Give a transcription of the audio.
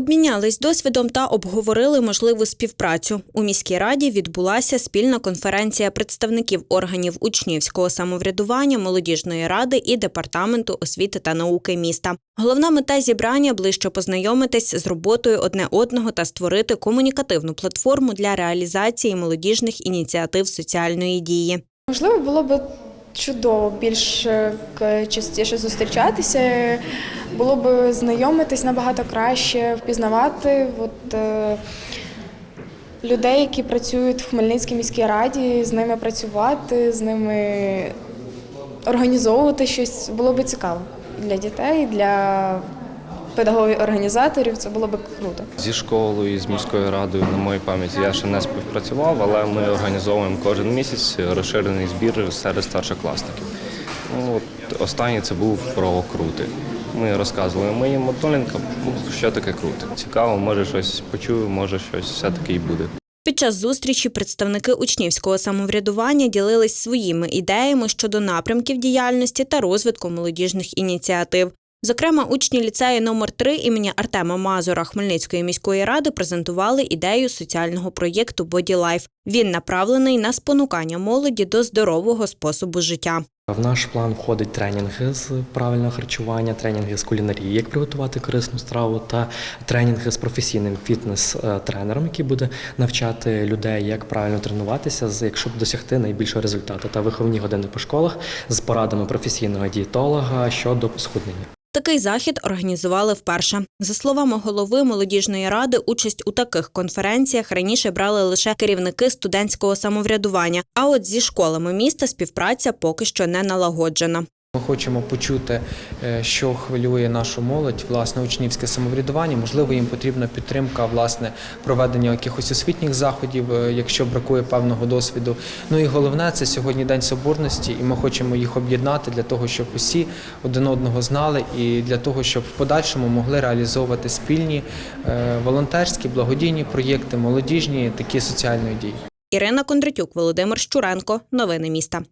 Обмінялись досвідом та обговорили можливу співпрацю. У міській раді відбулася спільна конференція представників органів учнівського самоврядування, молодіжної ради і департаменту освіти та науки міста. Головна мета зібрання ближче познайомитись з роботою одне одного та створити комунікативну платформу для реалізації молодіжних ініціатив соціальної дії. Можливо, було б чудово більш е, частіше зустрічатися, було б знайомитись набагато краще, впізнавати от, е, людей, які працюють в Хмельницькій міській раді, з ними працювати, з ними організовувати щось. Було б цікаво для дітей, для педагогів-організаторів. Це було б круто. Зі школою і з міською радою, на моїй пам'яті, я ще не співпрацював, але ми організовуємо кожен місяць розширений збір серед старшокласників. Ну, от останній це був про крути. Ми розказували моїм мотолінкам, що таке крути. Цікаво, може щось почую, може щось все-таки і буде. Під час зустрічі представники учнівського самоврядування ділились своїми ідеями щодо напрямків діяльності та розвитку молодіжних ініціатив. Зокрема, учні ліцею номер 3 імені Артема Мазура Хмельницької міської ради презентували ідею соціального проєкту Life. Він направлений на спонукання молоді до здорового способу життя. В наш план входить тренінги з правильного харчування, тренінги з кулінарії, як приготувати корисну страву, та тренінги з професійним фітнес-тренером, який буде навчати людей, як правильно тренуватися, з- як досягти найбільшого результату, та виховні години по школах з порадами професійного дієтолога щодо схуднення. Такий захід організували вперше. За словами голови молодіжної ради, участь у таких конференціях раніше брали лише керівники студентського самоврядування. А от зі школами міста співпраця поки що не налагоджена. Ми хочемо почути, е, що хвилює нашу молодь, власне, учнівське самоврядування. Можливо, їм потрібна підтримка, власне, проведення якихось освітніх заходів, е, якщо бракує певного досвіду. Ну і головне, це сьогодні День Соборності, і ми хочемо їх об'єднати для того, щоб усі один одного знали, і для того, щоб в подальшому могли реалізовувати спільні е, волонтерські, благодійні проєкти, молодіжні, такі соціальної дії. Ірина Кондратюк, Володимир Щуренко. Новини міста.